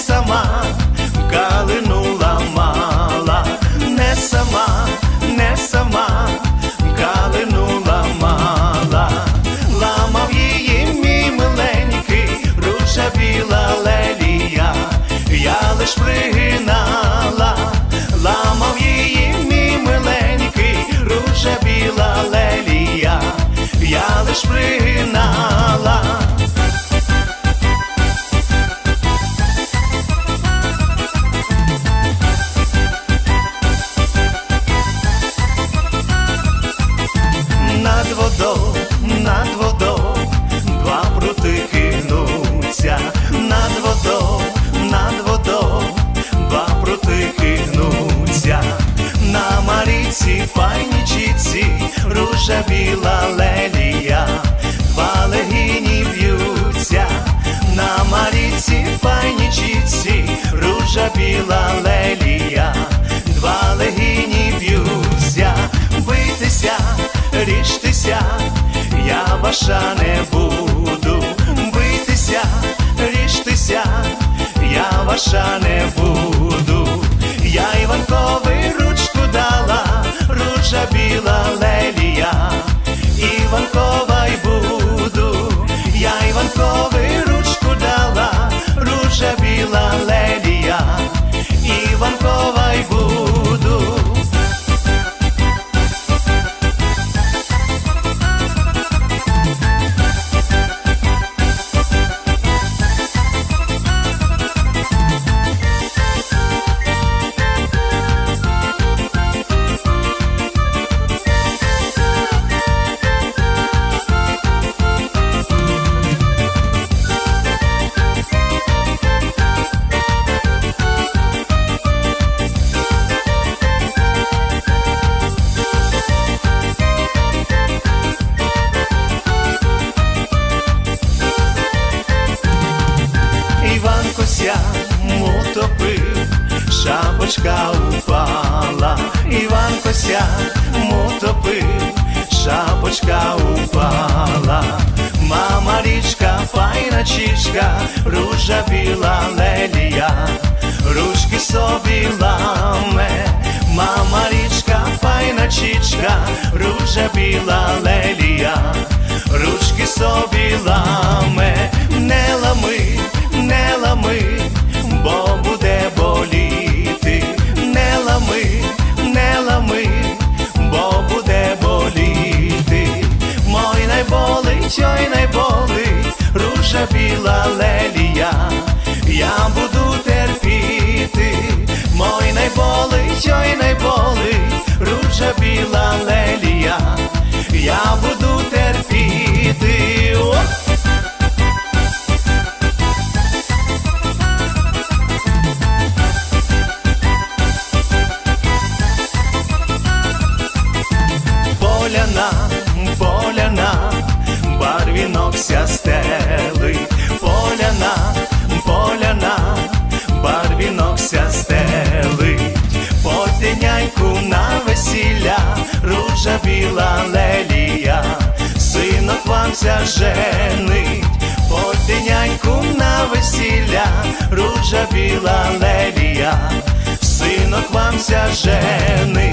сама калину лама. Я Іван Кося шапочка упала, Іван Кося утопив, шапочка упала, мама річка, файна чічка, ружа біла лелія, ручки собі ламе, мама річка, файна чічка, ружа біла лелія, ручки собі ламе, не лами, лами, бо буде боліти, не лами, не лами, бо буде боліти, мой найболить, ой найболить, ружа біла лелія, я буду терпіти, мой найболить, ой найболить, ружа біла лелія, я буду барвінок ся стелить, поляна, поляна, барвінок ся стелить, потиняйку на весілля, ружа біла лелія, синок вам женить, потиняйку на весілля, ружа біла лелія, синок вам женить,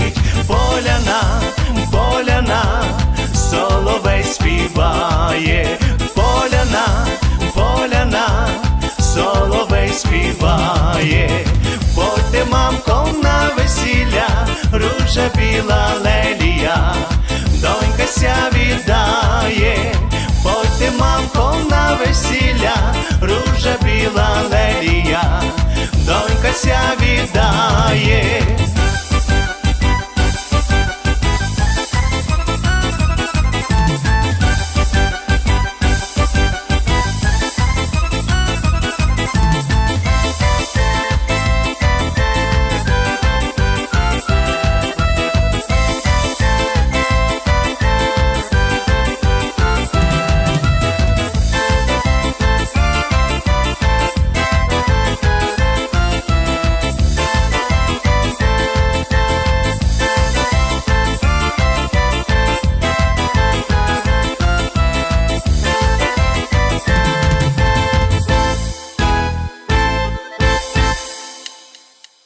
ружа біла лелія, донька ся віддає.